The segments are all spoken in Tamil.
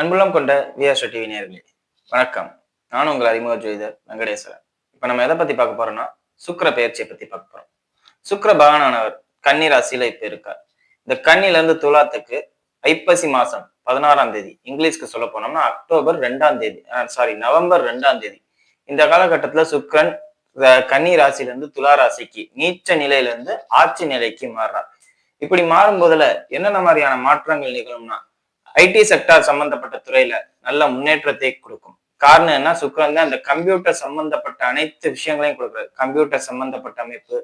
அன்புள்ளம் கொண்ட விஆர் டிவி நேர்களே வணக்கம். நான் உங்கள் அறிமுக ஜோதிடர் வெங்கடேஸ்வரன். இப்ப நம்ம எதை பத்தி பார்க்க போறோம்னா சுக்கிர பெயர்ச்சியை பத்தி பார்க்க போறோம். சுக்கர பகவானவர் கன்னி ராசியில இப்ப இருக்கார். இந்த கன்னில இருந்து துலாத்துக்கு ஐப்பசி மாசம் பதினாறாம் தேதி இங்கிலீஷ்க்கு சொல்ல போனோம்னா அக்டோபர் ரெண்டாம் தேதி சாரி நவம்பர் ரெண்டாம் தேதி. இந்த காலகட்டத்துல சுக்கரன் கன்னி ராசியில இருந்து துலா ராசிக்கு நீச்ச நிலையில இருந்து ஆட்சி நிலைக்கு மாறுறார். இப்படி மாறும் போதுல என்னென்ன மாதிரியான மாற்றங்கள் நிகழும்னா ஐடி செக்டார் சம்பந்தப்பட்ட துறையில நல்ல முன்னேற்றத்தை கொடுக்கும். காரணம் என்ன? சுக்கரன் தான் அந்த கம்ப்யூட்டர் சம்பந்தப்பட்ட அனைத்து விஷயங்களையும் கொடுக்குறாரு. கம்ப்யூட்டர் சம்பந்தப்பட்ட அமைப்பு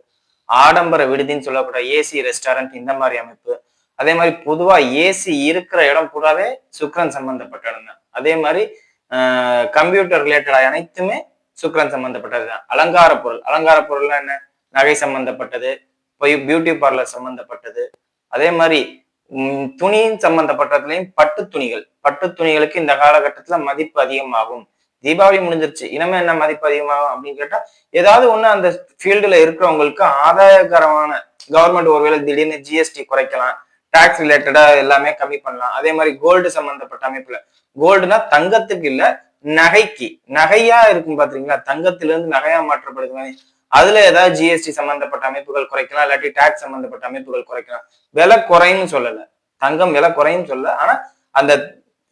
ஆடம்பர விடுதின்னு சொல்லக்கூடிய ஏசி ரெஸ்டாரண்ட் இந்த மாதிரி அமைப்பு. அதே மாதிரி பொதுவா ஏசி இருக்கிற இடம் கூடவே சுக்கரன் சம்பந்தப்பட்ட இடம் தான் அதே மாதிரி கம்ப்யூட்டர் ரிலேட்டட் அனைத்துமே சுக்கரன் சம்பந்தப்பட்டது தான். அலங்கார பொருள். அலங்கார பொருள்னா என்ன? நகை சம்பந்தப்பட்டது போய் பியூட்டி பார்லர் சம்பந்தப்பட்டது. அதே மாதிரி துணியின் சம்பந்தப்பட்டதுலையும் பட்டு துணிகள் பட்டு துணிகளுக்கு இந்த காலகட்டத்துல மதிப்பு அதிகமாகும். தீபாவளி முடிஞ்சிருச்சு. இனிமே என்ன மதிப்பு அதிகமாகும் அப்படின்னு கேட்டா ஏதாவது ஒண்ணு அந்த ஃபீல்டுல இருக்கிறவங்களுக்கு ஆதாயகரமான கவர்மெண்ட் ஒருவேளை திடீர்னு ஜிஎஸ்டி குறைக்கலாம். டாக்ஸ் ரிலேட்டடா எல்லாமே கம்மி பண்ணலாம். அதே மாதிரி கோல்டு சம்பந்தப்பட்ட அமைப்புல. கோல்டுனா தங்கத்துக்கு இல்ல நகைக்கு. நகையா இருக்கும் பாத்தீங்களா? தங்கத்துல இருந்து நகையா மாற்றப்படுது அதுல ஏதாவது ஜிஎஸ்டி சம்பந்தப்பட்ட அமைப்புகள் குறைக்கலாம் இல்லாட்டி டாக்ஸ் சம்பந்தப்பட்ட அமைப்புகள் குறைக்கலாம். விலை குறையும் சொல்லல. தங்கம் விலை குறையும் சொல்லல. ஆனா அந்த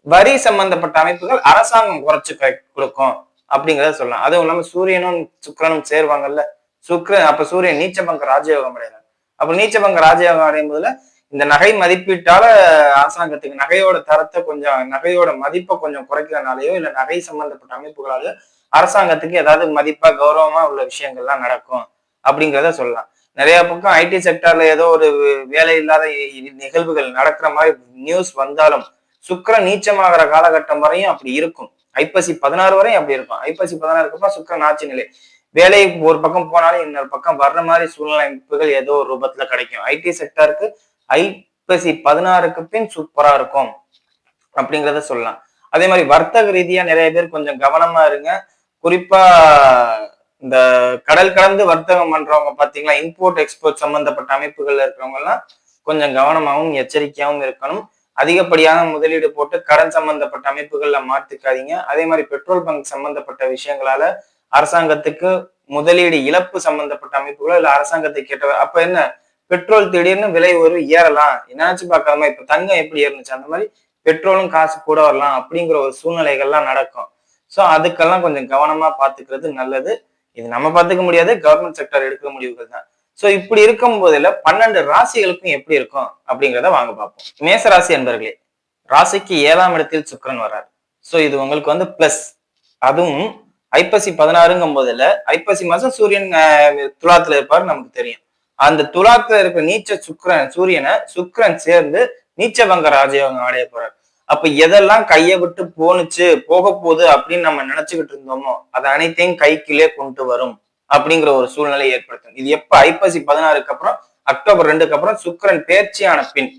வரி சம்பந்தப்பட்ட அமைப்புகள் அரசாங்கம் குறைச்சு கொடுக்கும் அப்படிங்கிறத சொல்லலாம். அதுவும் இல்லாம சூரியனும் சுக்கிரனும் சேருவாங்கல்ல. சுக்கிரன் அப்ப சூரியன் நீச்சபங்க ராஜயோகம் அடைகிறார். அப்ப நீச்சபங்க ராஜயோகம் அடையும் போதுல இந்த நகை மதிப்பீட்டால அரசாங்கத்துக்கு நகையோட தரத்தை கொஞ்சம் நகையோட மதிப்பை கொஞ்சம் குறைக்கிறனாலேயோ இல்ல நகை சம்பந்தப்பட்ட அமைப்புகளாலயோ அரசாங்கத்துக்கு ஏதாவது மதிப்பா கௌரவமா உள்ள விஷயங்கள்லாம் நடக்கும் அப்படிங்கிறத சொல்லலாம். நிறைய பக்கம் ஐடி செக்டர்ல ஏதோ ஒரு வேலை இல்லாத நிகழ்வுகள் நடக்கிற மாதிரி நியூஸ் வந்தாலும் சுக்கிரன் நீச்சமாகிற காலகட்டம் வரையும் அப்படி இருக்கும். ஐப்பசி பதினாறு வரையும் அப்படி இருக்கும். ஐப்பசி பதினாறுக்கு அப்புறம் சுக்கிரன் ஆட்சி நிலை. வேலை ஒரு பக்கம் போனாலும் இன்னொரு பக்கம் வர்ற மாதிரி சூழ்நிலை அமைப்புகள் ஏதோ ஒரு ரூபத்துல கிடைக்கும். ஐடி செக்டருக்கு ஐப்பசி பதினாறுக்கு பின் சூப்பரா இருக்கும் அப்படிங்கிறத சொல்லலாம். அதே மாதிரி வர்த்தக ரீதியா நிறைய பேர் கொஞ்சம் கவனமா இருங்க. குறிப்பா இந்த கடல் கடந்து வர்த்தகம் பண்றவங்க பாத்தீங்களா இம்போர்ட் எக்ஸ்போர்ட் சம்பந்தப்பட்ட அமைப்புகள்ல இருக்கிறவங்க எல்லாம் கொஞ்சம் கவனமாகவும் எச்சரிக்கையாகவும் இருக்கணும். அதிகப்படியான முதலீடு போட்டு கடன் சம்பந்தப்பட்ட அமைப்புகள்ல மாத்திக்காதீங்க அதே மாதிரி பெட்ரோல் பங்க் சம்பந்தப்பட்ட விஷயங்களால அரசாங்கத்துக்கு முதலீடு இழப்பு சம்பந்தப்பட்ட அமைப்புகளோ இல்ல அரசாங்கத்துக்கு கேட்ட அப்ப என்ன? பெட்ரோல் திடீர்னு விலை ஒரு ஏறலாம். என்னாச்சு பார்க்காம இப்ப தங்கம் எப்படி ஏறுனுச்சு? அந்த மாதிரி பெட்ரோலும் காசு கூட வரலாம் அப்படிங்கிற ஒரு சூழ்நிலைகள்லாம் நடக்கும். ஸோ அதுக்கெல்லாம் கொஞ்சம் கவனமா பாத்துக்கிறது நல்லது. இது நம்ம பார்த்துக்க முடியாது கவர்மெண்ட் செக்டர் எடுக்கிற முடிவுகள் தான். ஸோ இப்படி இருக்கும் போதுல பன்னெண்டு ராசிகளுக்கும் எப்படி இருக்கும் அப்படிங்கிறத வாங்க பார்ப்போம். மேச ராசி என்பர்களே ராசிக்கு ஏழாம் இடத்தில் சுக்கரன் வர்றார். ஸோ இது உங்களுக்கு வந்து பிளஸ் அதுவும் ஐப்பசி பதினாறுங்கும் போதுல ஐப்பசி மாசம் சூரியன் துலாத்துல இருப்பார் நமக்கு தெரியும். அந்த துலாத்துல இருக்கிற நீச்ச சுக்கரன் சூரியனை சுக்கரன் சேர்ந்து நீச்சவங்க ராஜயோகம் அடைய போறார். அப்ப எதெல்லாம் கையை விட்டு போனுச்சு போக போகுது அப்படின்னு நம்ம நினைச்சுக்கிட்டு இருந்தோமோ அது அனைத்தையும் கைக்குள்ளே கொண்டு வரும் அப்படிங்கிற ஒரு சூழ்நிலை ஏற்படுத்தும். இது எப்ப? ஐப்பசி பதினாறுக்கு அப்புறம் அக்டோபர் ரெண்டுக்கு அப்புறம் சுக்கிரன் பேர்ச்சியான பின்.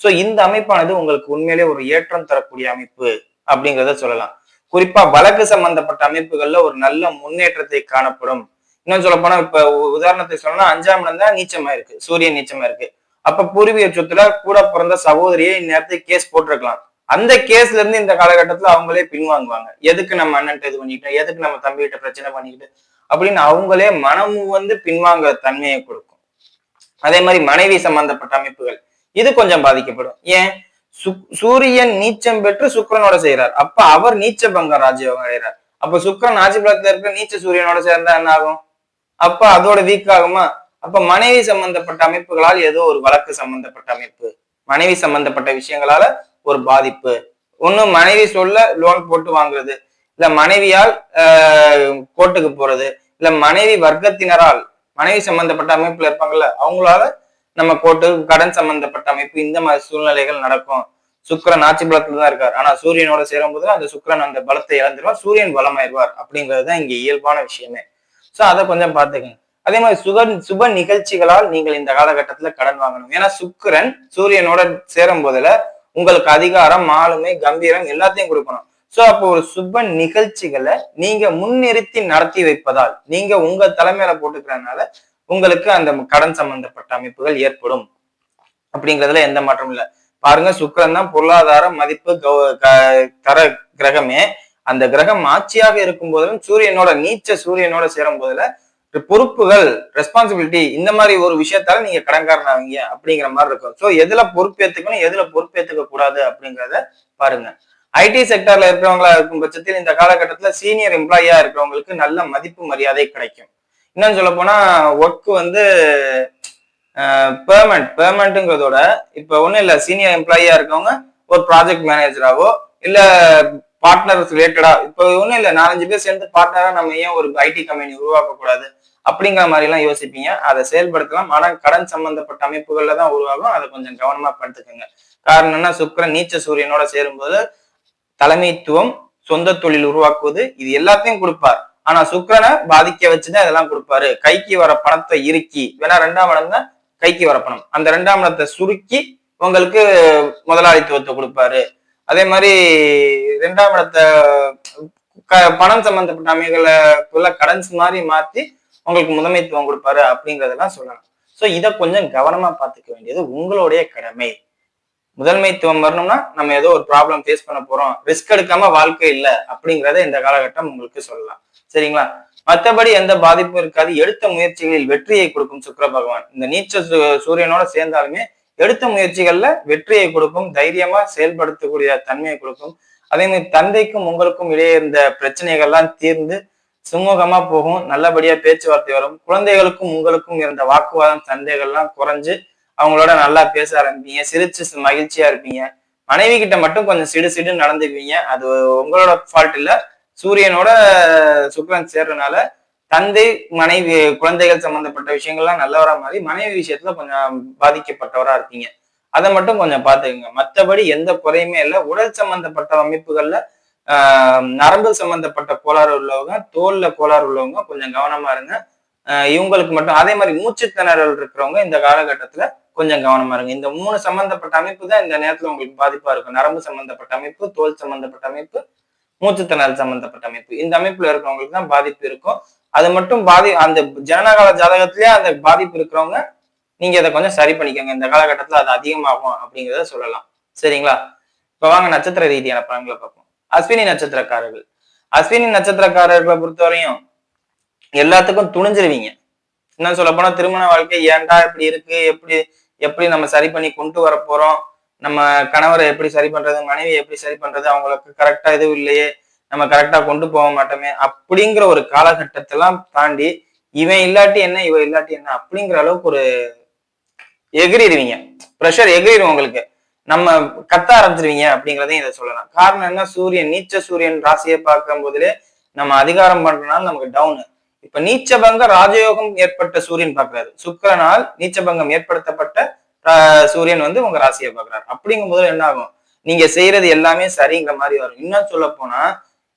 சோ இந்த அமைப்பானது உங்களுக்கு உண்மையிலே ஒரு ஏற்றம் தரக்கூடிய அமைப்பு அப்படிங்கிறத சொல்லலாம். குறிப்பா வழக்கு சம்பந்தப்பட்ட அமைப்புகள்ல ஒரு நல்ல முன்னேற்றத்தை காணப்படும். இன்னும் சொல்ல போனா இப்ப உதாரணத்தை உதாரணத்துக்கு சொல்லணும்னா அஞ்சாம் இடம் தான் நீச்சமா இருக்கு சூரியன் நீச்சமா இருக்கு அப்ப பூர்வீக சொத்துல கூட பிறந்த சகோதரியை இந்நேரத்துக்கு கேஸ் போட்டிருக்கலாம். அந்த கேஸ்ல இருந்து இந்த காலகட்டத்துல அவங்களே பின்வாங்குவாங்க. எதுக்கு நம்ம அண்ணன்ட்ட இது பண்ணிக்கிட்டோம்? எதுக்கு நம்ம தம்பிகிட்ட பிரச்சனை பண்ணிக்கிட்டு? அப்படின்னு அவங்களே மனமும் வந்து பின்வாங்க தன்மையை கொடுக்கும். அதே மாதிரி மனைவி சம்பந்தப்பட்ட அமைப்புகள் இது கொஞ்சம் பாதிக்கப்படும். ஏன்? சு- சூரியன் நீச்சம் பெற்று சுக்கிரனோட செய்யறார் அப்ப அவர் நீச்ச பங்க ராஜயோகம் அடைகிறார். அப்ப சுக்கரன் ஆட்சி பலத்துல இருக்க நீச்ச சூரியனோட சேர்ந்தா என்ன ஆகும்? அப்ப அதோட வீக் ஆகுமா? அப்ப மனைவி சம்பந்தப்பட்ட அமைப்புகளால் ஏதோ ஒரு வழக்கு சம்பந்தப்பட்ட அமைப்பு மனைவி சம்பந்தப்பட்ட விஷயங்களால ஒரு பாதிப்பு. ஒன்று மனைவி சொல்ல லோன் போட்டு வாங்குறது. இல்லை மனைவியால் ஆஹ், கோர்ட்டுக்கு போறது. இல்லை மனைவி வர்க்கத்தினரால் மனைவி சம்பந்தப்பட்ட அமைப்புல இருப்பாங்கல்ல அவங்களால நம்ம கோர்ட்டு கடன் சம்பந்தப்பட்ட அமைப்பு இந்த மாதிரி சூழ்நிலைகள் நடக்கும். சுக்கரன் ஆட்சி பலத்துல தான் இருக்கார். ஆனா சூரியனோட சேரும் போது அந்த சுக்கரன் அந்த பலத்தை இழந்துருவார். சூரியன் பலமாயிருவார் அப்படிங்கிறது தான் இங்க இயல்பான விஷயமே. சோ அதை கொஞ்சம் பாத்துக்கங்க அதே மாதிரி சுக சுப நிகழ்ச்சிகளால் நீங்கள் இந்த காலகட்டத்துல கடன் வாங்கணும். ஏன்னா சுக்கிரன் சூரியனோட சேரும் போதுல உங்களுக்கு அதிகாரம் ஆளுமை கம்பீரம் எல்லாத்தையும் கொடுக்கணும். சோ அப்போ ஒரு சுப நிகழ்ச்சிகளை நீங்க முன்னிறுத்தி நடத்தி வைப்பதால் நீங்க உங்க தலைமையில போட்டுக்கிறதுனால உங்களுக்கு அந்த கடன் சம்பந்தப்பட்ட அமைப்புகள் ஏற்படும். அப்படிங்கிறதுல எந்த மாற்றமும் இல்ல. பாருங்க சுக்கரன் தான் பொருளாதார மதிப்பு க- தர கிரகமே. அந்த கிரகம் ஆட்சியாக இருக்கும் போதிலும் சூரியனோட நீச்ச சூரியனோட சேரும் போதுல பொறுப்புகள் ரெஸ்பான்சிபிலிட்டி இந்த மாதிரி ஒரு விஷயத்தால நீங்க கடன்காரனாவீங்க அப்படிங்கிற மாதிரி இருக்கும். ஸோ எதுல பொறுப்பேற்றுக்கணும் எதுல பொறுப்பேற்றுக்க கூடாது அப்படிங்கிறத பாருங்க. ஐடி செக்டர்ல இருக்கிறவங்களா இருக்கும் பட்சத்தில் இந்த காலகட்டத்தில் சீனியர் எம்ப்ளாயியா இருக்கிறவங்களுக்கு நல்ல மதிப்பு மரியாதை கிடைக்கும். இன்னும் சொல்ல போனா ஒர்க் வந்து பெர்மனன்ட் பெர்மனன்ட்ங்கிறதோட இப்ப ஒன்றும் இல்லை சீனியர் எம்ப்ளாயியா இருக்கவங்க ஒரு ப்ராஜெக்ட் மேனேஜராவோ இல்லை பார்ட்னர்ஸ் ரிலேட்டடா இப்போ ஒன்றும் இல்லை நாலஞ்சு பேர் சேர்ந்து பார்ட்னரா நம்ம ஏன் ஒரு ஐடி கம்பெனி உருவாக்க கூடாது அப்படிங்கிற மாதிரிலாம் யோசிப்பீங்க. அதை செயல்படுத்தலாம். ஆனால் கடன் சம்பந்தப்பட்ட அமைப்புகள்ல தான் உருவாகும். அதை கொஞ்சம் கவனமா படுத்துக்கோங்க. காரணம் என்ன? சுக்கிரன் நீச்ச சூரியனோட சேரும்போது தலைமைத்துவம் சொந்த தொழில் உருவாக்குவது இது எல்லாத்தையும் கொடுப்பார். ஆனா சுக்கரனை பாதிக்க வச்சுதான் இதெல்லாம் கொடுப்பாரு. கைக்கு வர பணத்தை இறுக்கி வேணா ரெண்டாம் இடம் தான் கைக்கு வர பணம். அந்த ரெண்டாம் இடத்தை சுருக்கி உங்களுக்கு முதலாளித்துவத்தை கொடுப்பாரு. அதே மாதிரி ரெண்டாம் இடத்தை க- பணம் சம்பந்தப்பட்ட அமைகளை கடன்ஸ் மாதிரி மாத்தி உங்களுக்கு முதன்மைத்துவம் கொடுப்பாரு அப்படிங்கறதெல்லாம் சொல்லலாம். சோ இதை கொஞ்சம் கவனமா பார்த்துக்க வேண்டியது உங்களுடைய கடமை. முதன்மைத்துவம் வரணும்னா நம்ம ஏதோ ஒரு ப்ராப்ளம் ஃபேஸ் பண்ண போறோம். ரிஸ்க் எடுக்காம வாழ்க்கை இல்லை அப்படிங்கிறத இந்த காலகட்டம் உங்களுக்கு சொல்லலாம். சரிங்களா? மற்றபடி எந்த பாதிப்பும் இருக்காது. எடுத்த முயற்சிகளில் வெற்றியை கொடுக்கும் சுக்கர பகவான். இந்த நீச்ச சூரியனோட சேர்ந்தாலுமே எடுத்த முயற்சிகள்ல வெற்றியை கொடுக்கும் தைரியமா செயல்படுத்தக்கூடிய தன்மையை கொடுக்கும். அதே மாதிரி தந்தைக்கும் உங்களுக்கும் இடையே இருந்த பிரச்சனைகள்லாம் தீர்ந்து சுமூகமா போகும் நல்லபடியா பேச்சுவார்த்தை வரும். குழந்தைகளுக்கும் உங்களுக்கும் இருந்த வாக்குவாதம் சண்டைகள்லாம் குறைஞ்சு அவங்களோட நல்லா பேச ஆரம்பிப்பீங்க. சிரிச்சு மகிழ்ச்சியா இருப்பீங்க. மனைவி கிட்ட மட்டும் கொஞ்சம் சிடு சிடு நடந்துக்குவீங்க. அது உங்களோட ஃபால்ட் இல்ல. சூரியனோட சுக்கரன் சேர்றதுனால தந்தை மனைவி குழந்தைகள் சம்பந்தப்பட்ட விஷயங்கள்லாம் நல்லவரா மாதிரி மனைவி விஷயத்துல கொஞ்சம் பாதிக்கப்பட்டவரா இருப்பீங்க. அதை மட்டும் கொஞ்சம் பாத்துக்கோங்க மற்றபடி எந்த குறையுமே இல்லை. உடல் சம்பந்தப்பட்ட அமைப்புகள்ல நரம்பு சம்பந்தப்பட்ட கோளாறு உள்ளவங்க தோல்ல கோளாறு உள்ளவங்க கொஞ்சம் கவனமா இருங்க. இவங்களுக்கு மட்டும் அதே மாதிரி மூச்சு திணறல் இருக்கிறவங்க இந்த காலகட்டத்துல கொஞ்சம் கவனமா இருங்க. இந்த மூணு சம்பந்தப்பட்ட அமைப்பு தான் இந்த நேரத்துல உங்களுக்கு பாதிப்பா இருக்கும். நரம்பு சம்பந்தப்பட்ட அமைப்பு தோல் சம்பந்தப்பட்ட அமைப்பு மூச்சுத்திணறல் சம்பந்தப்பட்ட அமைப்பு. இந்த அமைப்புல இருக்கிறவங்களுக்கு தான் பாதிப்பு இருக்கும். அது மட்டும் பாதி அந்த ஜனனகால ஜாதகத்திலேயே அந்த பாதிப்பு இருக்கிறவங்க நீங்க அதை கொஞ்சம் சரி பண்ணிக்கோங்க. இந்த காலகட்டத்துல அது அதிகமாகும் அப்படிங்கிறத சொல்லலாம். சரிங்களா? இப்ப வாங்க நட்சத்திர ரீதியான பலன்களை பார்ப்போம். அஸ்வினி நட்சத்திரக்காரர்கள். அஸ்வினி நட்சத்திரக்காரர்களை பொறுத்தவரையும் எல்லாத்துக்கும் துணிஞ்சிருவீங்க. என்ன சொல்ல போனா திருமண வாழ்க்கை ஏன்டா இப்படி இருக்கு? எப்படி எப்படி நம்ம சரி பண்ணி கொண்டு வர போறோம்? நம்ம கணவரை எப்படி சரி பண்றது? மனைவி எப்படி சரி பண்றது? அவங்களுக்கு கரெக்டா எதுவும் இல்லையே. நம்ம கரெக்டா கொண்டு போக மாட்டோமே. அப்படிங்கிற ஒரு காலகட்டத்தெல்லாம் தாண்டி இவன் இல்லாட்டி என்ன இவன் இல்லாட்டி என்ன அப்படிங்கிற அளவுக்கு ஒரு எகிரிடுவீங்க. ப்ரெஷர் எகிரிடும் உங்களுக்கு. நம்ம கத்த ஆரம்பிச்சிருவீங்க அப்படிங்கிறதையும் இதை சொல்லலாம். காரணம் என்ன? சூரியன் நீச்ச சூரியன் ராசியை பார்க்கும் போதிலே நம்ம அதிகாரம் பண்றதுனால நமக்கு டவுனு இப்ப நீச்சபங்க ராஜயோகம் ஏற்பட்ட சூரியன் பாக்குறாரு சுக்கரனால் நீச்சபங்கம் ஏற்படுத்தப்பட்ட சூரியன் வந்து உங்க ராசியை பார்க்கிறாரு. அப்படிங்கும்போது என்ன ஆகும்? நீங்க செய்யறது எல்லாமே சரிங்கிற மாதிரி வரும். இன்னும் சொல்ல போனா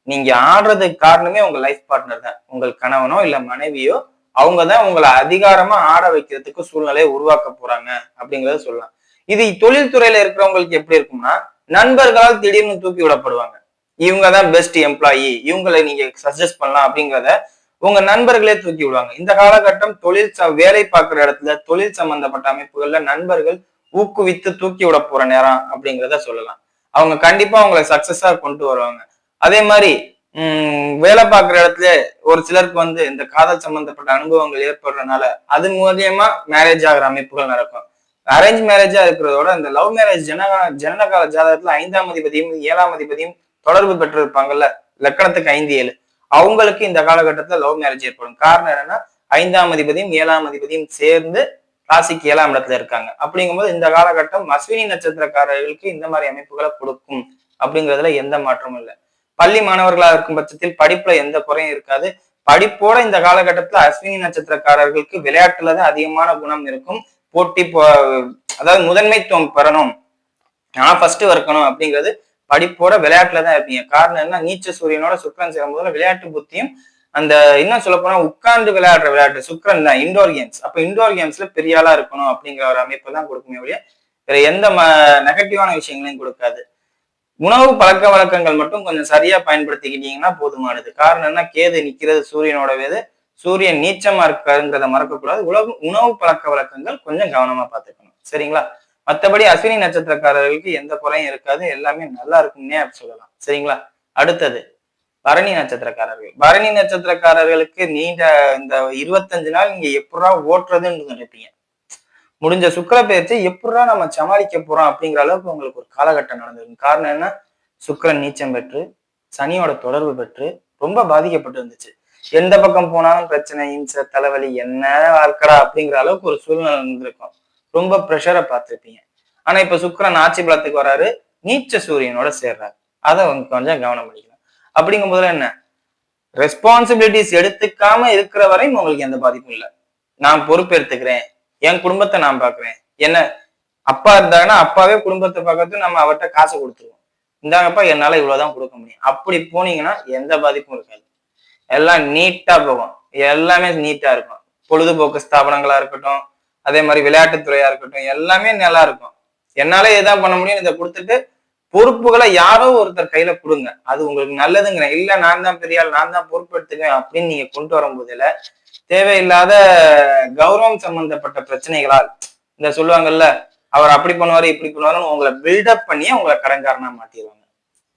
நீங்க ஆடுறதுக்கு காரணமே உங்க லைஃப் பார்ட்னர் தான். உங்கள் கணவனோ இல்ல மனைவியோ அவங்க தான் உங்களை அதிகாரமா ஆட வைக்கிறதுக்கு சூழ்நிலையை உருவாக்க போறாங்க அப்படிங்கறத சொல்லலாம். இது தொழில்துறையில இருக்கிறவங்களுக்கு எப்படி இருக்கும்னா நண்பர்களால் திடீர்னு தூக்கி விடப்படுவாங்க. இவங்க தான் பெஸ்ட் எம்ப்ளாயி இவங்களை நீங்க சஜஸ்ட் பண்ணலாம் அப்படிங்கிறத உங்க நண்பர்களே தூக்கி விடுவாங்க. இந்த காலகட்டம் தொழில் ச- வேலை பார்க்குற இடத்துல தொழில் சம்பந்தப்பட்ட அமைப்புகள்ல நண்பர்கள் ஊக்குவித்து தூக்கி விட போற நேரம் அப்படிங்கிறத சொல்லலாம். அவங்க கண்டிப்பா அவங்களை சக்சஸா கொண்டு வருவாங்க. அதே மாதிரி உம் வேலை பார்க்குற இடத்துல ஒரு சிலருக்கு வந்து இந்த காதல் சம்பந்தப்பட்ட அனுபவங்கள் ஏற்படுறதுனால அது மூலியமா மேரேஜ் ஆகிற அமைப்புகள் நடக்கும். அரேஞ்ச் மேரேஜா இருக்கிறதோட இந்த லவ் மேரேஜ் ஜனகா ஜனனகால ஜாதகத்துல ஐந்தாம் அதிபதியும் ஏழாம் அதிபதியும் தொடர்பு பெற்றிருப்பாங்கல்ல? லக்கணத்துக்கு ஐந்து ஏழு. அவங்களுக்கு இந்த காலகட்டத்துல லவ் மேரேஜ் ஏற்படும். காரணம் என்னன்னா ஐந்தாம் அதிபதியும் ஏழாம் அதிபதியும் சேர்ந்து ராசிக்கு ஏழாம் இடத்துல இருக்காங்க. அப்படிங்கும்போது இந்த காலகட்டம் அஸ்வினி நட்சத்திரக்காரர்களுக்கு இந்த மாதிரி அமைப்புகளை கொடுக்கும் அப்படிங்கிறதுல எந்த மாற்றமும் இல்லை. பள்ளி மாணவர்களா இருக்கும் பட்சத்தில் படிப்புல எந்த குறையும் இருக்காது. படிப்போட இந்த காலகட்டத்துல அஸ்வினி நட்சத்திரக்காரர்களுக்கு விளையாட்டுல தான் அதிகமான குணம் இருக்கும். போட்டி அதாவது முதன்மைத்துவம் பெறணும். நான் ஃபர்ஸ்ட் இருக்கணும் அப்படிங்கிறது படிப்போட விளையாட்டுல தான் இருப்பீங்க. காரணம் என்ன நீச்ச சூரியனோட சுக்கரன் சேரும்போது விளையாட்டு புத்தியும் அந்த இன்னும் சொல்ல போனா உட்கார்ந்து விளையாடுற விளையாட்டு சுக்கரன் தான் இண்டோர் கேம்ஸ் அப்ப இண்டோர் கேம்ஸ்ல பெரிய ஆளா இருக்கணும் அப்படிங்கிற ஒரு அமைப்பு தான் கொடுக்குமே ஒழிய வேற எந்த நெகட்டிவான விஷயங்களையும் கொடுக்காது. உணவு பழக்க வழக்கங்கள் மட்டும் கொஞ்சம் சரியா பயன்படுத்திக்கிட்டீங்கன்னா போதுமானது. காரணம் என்ன கேது நிக்கிறது சூரியனோட வேது சூரியன் நீச்சமா இருக்காருங்கிறத மறக்கக்கூடாது. உணவு உணவு பழக்க வழக்கங்கள் கொஞ்சம் கவனமா பார்த்துக்கணும். சரிங்களா? மத்தபடி அஸ்வினி நட்சத்திரக்காரர்களுக்கு எந்த குறையும் இருக்காது. எல்லாமே நல்லா இருக்கும்னே அப்படி சொல்லலாம். சரிங்களா? அடுத்தது பரணி நட்சத்திரக்காரர்கள். பரணி நட்சத்திரக்காரர்களுக்கு நீண்ட இந்த இருபத்தஞ்சு நாள் நீங்க எப்படா ஓட்டுறதுன்னு நினைப்பீங்க. முடிஞ்ச சுக்கர பயிற்சி எப்படா நம்ம சமாளிக்க போறோம் அப்படிங்கிற அளவுக்கு உங்களுக்கு ஒரு காலகட்டம் நடந்திருக்கு காரணம் என்ன? சுக்கிரன் நீச்சம் பெற்று சனியோட தொடர்பு பெற்று ரொம்ப பாதிக்கப்பட்டு இருந்துச்சு. எந்த பக்கம் போனாலும் பிரச்சனை இம்சை தலைவலி என்ன வாழ்க்கடா அப்படிங்கிற அளவுக்கு ஒரு சூழ்நிலை இருந்திருக்கும் ரொம்ப ப்ரெஷரை பார்த்துருப்பீங்க. ஆனா இப்ப சுக்கரன் ஆட்சி பலத்துக்கு வராரு. நீச்ச சூரியனோட சேர்றாரு. அதை அவங்க கொஞ்சம் கவனம் பண்ணிக்கலாம் அப்படிங்கும் போதுல என்ன? ரெஸ்பான்சிபிலிட்டிஸ் எடுத்துக்காம இருக்கிற வரையும் உங்களுக்கு எந்த பாதிப்பும் இல்லை. நான் பொறுப்பெடுத்துக்கிறேன் என் குடும்பத்தை நான் பாக்குறேன் என்ன? அப்பா இருந்தாங்கன்னா அப்பாவே குடும்பத்தை பார்க்கறது நம்ம அவர்கிட்ட காசு கொடுத்துருவோம். இந்தாங்கப்பா என்னால இவ்வளவுதான் கொடுக்க முடியும். அப்படி போனீங்கன்னா எந்த பாதிப்பும் இருக்காது. எல்லாம் நீட்டா போகும். எல்லாமே நீட்டா இருக்கும். பொழுதுபோக்கு ஸ்தாபனங்களா இருக்கட்டும் அதே மாதிரி விளையாட்டுத்துறையா இருக்கட்டும் எல்லாமே நல்லா இருக்கும். என்னால எதான் பண்ண முடியும் இதை கொடுத்துட்டு பொறுப்புகளை யாரோ ஒருத்தர் கையில கொடுங்க. அது உங்களுக்கு நல்லதுங்கிறேன் இல்ல நான் தான் பெரிய ஆள் நான் தான் பொறுப்பு எடுத்துக்குவேன் அப்படின்னு நீங்க கொண்டு வரும்போதுல தேவையில்லாத கௌரவம் சம்பந்தப்பட்ட பிரச்சனைகளால் இந்த சொல்லுவாங்கல்ல அவர் அப்படி பண்ணுவாரு இப்படி பண்ணுவாருன்னு உங்களை பில்டப் பண்ணியே உங்களை கடன்காரனா மாட்டிடுவாங்க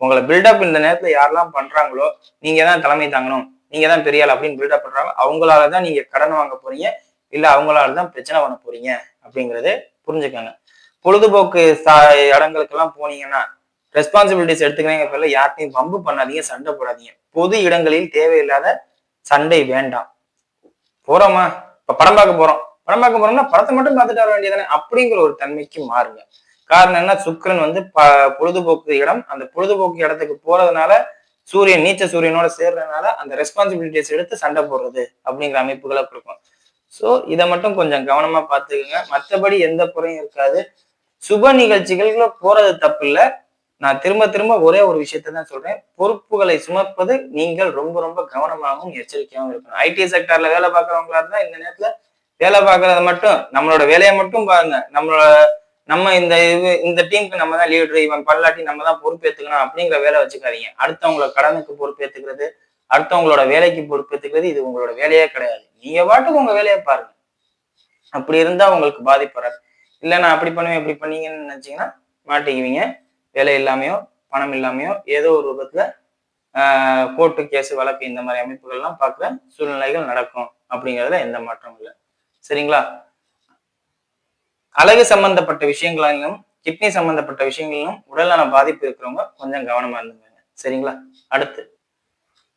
உங்களை பில்டப் இந்த நேரத்துல யாரெல்லாம் பண்றாங்களோ நீங்க தான் தலைமை தாங்கணும். நீங்க தான் பெரிய ஆள் அப்படின்னு பில்டப் பண்றாங்க. அவங்களால தான் நீங்க கடன் வாங்க போறீங்க. இல்ல அவங்களால தான் பிரச்சனை பண்ண போறீங்க அப்படிங்கறத புரிஞ்சுக்கோங்க. பொழுதுபோக்கு சா இடங்களுக்கெல்லாம் போனீங்கன்னா ரெஸ்பான்சிபிலிட்டிஸ் எடுத்துக்கிறீங்க பேர்ல யார்ட்டையும் பம்பு பண்ணாதீங்க சண்டை போடாதீங்க. பொது இடங்களில் தேவையில்லாத சண்டை வேண்டாம். போறோமா? இப்ப படம் பார்க்க போறோம். படம் பார்க்க போறோம்னா படத்தை மட்டும் பார்த்துட்டு வர வேண்டியதானே அப்படிங்கிற ஒரு தன்மைக்கு மாறுங்க. காரணம் என்ன? சுக்கரன் வந்து ப பொழுதுபோக்கு இடம். அந்த பொழுதுபோக்கு இடத்துக்கு போறதுனால சூரியன் நீச்ச சூரியனோட சேர்றதுனால அந்த ரெஸ்பான்சிபிலிட்டிஸ் எடுத்து சண்டை போடுறது அப்படிங்கிற அமைப்புகளை கொடுக்கும். ஸோ இதை மட்டும் கொஞ்சம் கவனமா பார்த்துக்குங்க. மற்றபடி எந்த குறையும் இருக்காது. சுப நிகழ்ச்சிகள்ல போறது தப்பு இல்லை நான் திரும்ப திரும்ப ஒரே ஒரு விஷயத்த தான் சொல்றேன். பொறுப்புகளை சுமப்பது நீங்கள் ரொம்ப ரொம்ப கவனமாகவும் எச்சரிக்கையாகவும் இருக்கணும். ஐடி செக்டர்ல வேலை பார்க்குறவங்களா இருந்தா இந்த நேரத்துல வேலை பார்க்கறத மட்டும் நம்மளோட வேலையை மட்டும் பாருங்க. நம்மளோட நம்ம இந்த இது இந்த டீமுக்கு நம்ம தான் லீடர் இவன் பல்லாட்டி நம்ம தான் பொறுப்பேற்றுக்கணும் அப்படிங்கிற வேலை வச்சுக்காதீங்க. அடுத்தவங்களோட கடனுக்கு பொறுப்பேற்றுக்கிறது அடுத்தவங்களோட வேலைக்கு பொறுப்பேற்றுக்கிறது இது உங்களோட வேலையே கிடையாது. நீங்க பாட்டுக்கு உங்க வேலையை பாருங்க. அப்படி இருந்தா உங்களுக்கு பாதிப்பு வராது. இல்லை நான் அப்படி பண்ணுவேன் இப்படி பண்ணீங்கன்னு நினைச்சீங்கன்னா மாட்டிக்குவீங்க. வேலை இல்லாமையோ பணம் இல்லாமையோ ஏதோ ஒரு விதத்துல கோர்ட்டு கேஸ் வழக்கு இந்த மாதிரி அமைப்புகள்லாம் பார்க்குற சூழ்நிலைகள் நடக்கும் அப்படிங்கிறதுல எந்த மாற்றமும் இல்லை. சரிங்களா? அழகு சம்பந்தப்பட்ட விஷயங்களிலும் கிட்னி சம்பந்தப்பட்ட விஷயங்களிலும் உடல்நல பாதிப்பு இருக்கிறவங்க கொஞ்சம் கவனமா இருந்துங்க சரிங்களா? அடுத்து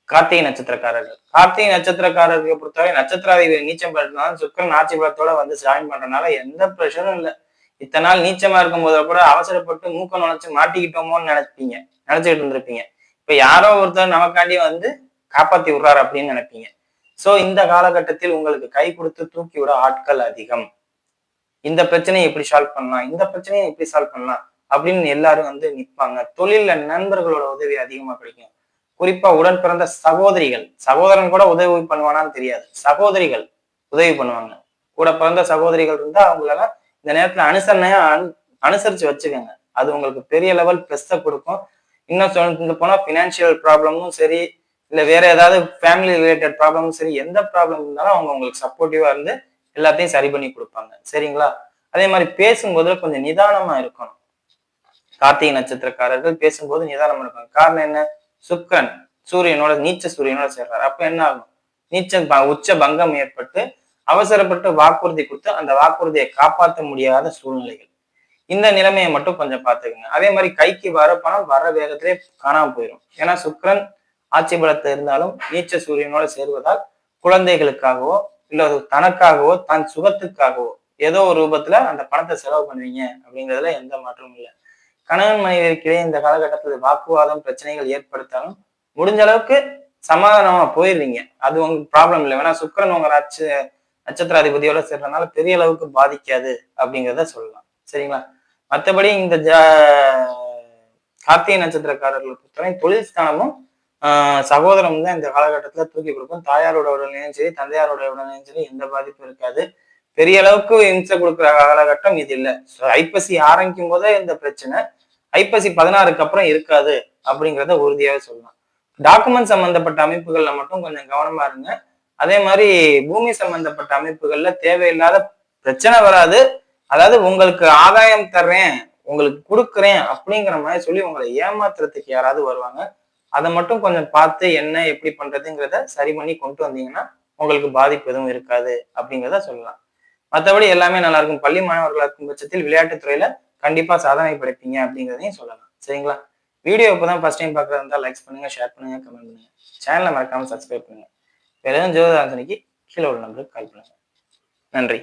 கார்த்திகை நட்சத்திரக்காரர்கள். கார்த்திகை நட்சத்திரக்காரர்களை பொறுத்தவரை நட்சத்திராதிபதி நீச்சம் பெற்றதுனால சுக்கரன் ஆட்சி பலத்தோட வந்து ஜாயின் பண்றதுனால எந்த ப்ரெஷரும் இல்லை. இத்தனை நாள் நீச்சமா இருக்கும் போது கூட அவசரப்பட்டு மூக்க நுழைச்சு மாட்டிக்கிட்டோமோன்னு நினைப்பீங்க. நினைச்சுக்கிட்டு இருந்திருப்பீங்க. இப்ப யாரோ ஒருத்தர் நமக்காண்டி வந்து காப்பாத்தி விடுறாரு அப்படின்னு நினைப்பீங்க. சோ இந்த காலகட்டத்தில் உங்களுக்கு கை கொடுத்து தூக்கி விட ஆட்கள் அதிகம். இந்த பிரச்சனையை எப்படி சால்வ் பண்ணலாம்? இந்த பிரச்சனையை எப்படி சால்வ் பண்ணலாம்? அப்படின்னு எல்லாரும் வந்து நிற்பாங்க தொழில நண்பர்களோட உதவி அதிகமா கிடைக்கும். குறிப்பா உடன் பிறந்த சகோதரிகள். சகோதரன் கூட உதவி பண்ணுவானான்னு தெரியாது. சகோதரிகள் உதவி பண்ணுவாங்க. கூட பிறந்த சகோதரிகள் இருந்தா அவங்களால இந்த நேரத்துல அனுசரணையா அனுசரிச்சு வச்சுக்கோங்க. அது உங்களுக்கு பெரிய லெவல் ப்ளஸ்ஸை கொடுக்கும். இன்னும் சொல்ல போனா ஃபினான்ஷியல் ப்ராப்ளமும் சரி இல்ல வேற ஏதாவது ஃபேமிலி ரிலேட்டட் ப்ராப்ளமும் சரி எந்த ப்ராப்ளம் இருந்தாலும் அவங்க உங்களுக்கு சப்போர்ட்டிவா இருந்து எல்லாத்தையும் சரி பண்ணி கொடுப்பாங்க. சரிங்களா? அதே மாதிரி பேசும்போது கொஞ்சம் நிதானமா இருக்கணும். கார்த்திகை நட்சத்திரக்காரர்கள் பேசும்போது நிதானமா இருக்கணும். காரணம் என்ன? சுக்கரன் சூரியனோட நீச்ச சூரியனோட சேர்றாரு. அப்ப என்ன ஆகும்? நீச்சல் உச்ச பங்கம் ஏற்பட்டு அவசரப்பட்டு வாக்குறுதி கொடுத்து அந்த வாக்குறுதியை காப்பாற்ற முடியாத சூழ்நிலைகள். இந்த நிலைமையை மட்டும் கொஞ்சம் பார்த்துக்கோங்க. அதே மாதிரி கைக்கு வர பணம் வர வேகத்திலே காணாம போயிடும் ஏன்னா சுக்கரன் ஆட்சி பலத்தை இருந்தாலும் நீச்ச சூரியனோட சேர்வதால் குழந்தைகளுக்காகவோ இல்ல தனக்காகவோ தன் சுகத்துக்காகவோ ஏதோ ஒரு ரூபத்துல அந்த பணத்தை செலவு பண்ணுவீங்க அப்படிங்கிறதுல எந்த மாற்றமும் இல்லை. கணவன் மனைவிக்கிடையே இந்த காலகட்டத்தில் வாக்குவாதம் பிரச்சனைகள் ஏற்படுத்தாலும் முடிஞ்ச அளவுக்கு சமாதானமா போயிடுவீங்க அது உங்களுக்கு ப்ராப்ளம் இல்லை. வேணா சுக்கரன் உங்க நட்ச நட்சத்திராதிபதியோட சேர்றதுனால பெரிய அளவுக்கு பாதிக்காது அப்படிங்கிறத சொல்லலாம். சரிங்களா? மற்றபடி இந்த ஜ கார்த்திகை நட்சத்திரக்காரர்களை பொறுத்தவரை தொழில் ஸ்தானமும் சகோதரம் தான் இந்த காலகட்டத்தில் தூக்கி கொடுக்கும். தாயாரோட உடல்நிலையும் சரி தந்தையாரோட உடல்நிலையும் சரி எந்த பாதிப்பும் இருக்காது. பெரிய அளவுக்கு இம்சை கொடுக்குற காலகட்டம் இது இல்லை. ஐப்பசி ஆரம்பிக்கும் போதே இந்த பிரச்சனை. ஐப்பசி பதினாறுக்கு அப்புறம் இருக்காது அப்படிங்கிறத உறுதியாவே சொல்லலாம். டாக்குமெண்ட் சம்பந்தப்பட்ட அமைப்புகள்ல மட்டும் கொஞ்சம் கவனமா இருங்க. அதே மாதிரி பூமி சம்பந்தப்பட்ட அமைப்புகள்ல தேவையில்லாத பிரச்சனை வராது. அதாவது உங்களுக்கு ஆதாயம் தர்றேன் உங்களுக்கு கொடுக்குறேன் அப்படிங்கிற மாதிரி சொல்லி உங்களை ஏமாத்துறதுக்கு யாராவது வருவாங்க. அதை மட்டும் கொஞ்சம் பார்த்து என்ன எப்படி பண்றதுங்கிறத சரி பண்ணி கொண்டு வந்தீங்கன்னா உங்களுக்கு பாதிப்பு எதுவும் இருக்காது அப்படிங்கிறத சொல்லலாம். மற்றபடி எல்லாமே நல்லா இருக்கும். பள்ளி மாணவர்களாக இருக்கும் பட்சத்தில் விளையாட்டுத் துறையில கண்டிப்பா சாதனை படைப்பீங்க அப்படிங்கிறதையும் சொல்லலாம். சரிங்களா? வீடியோ இப்பதான் ஃபர்ஸ்ட் டைம் பார்க்கறது இருந்தால் லைக்ஸ் பண்ணுங்க ஷேர் பண்ணுங்க கமெண்ட் பண்ணுங்க. சேனலை மறக்காம சப்ஸ்கிரைப் பண்ணுங்க. வேற எதுவும் ஜோதிட கீழே உள்ள நம்பருக்கு கால் பண்ணுங்க. நன்றி.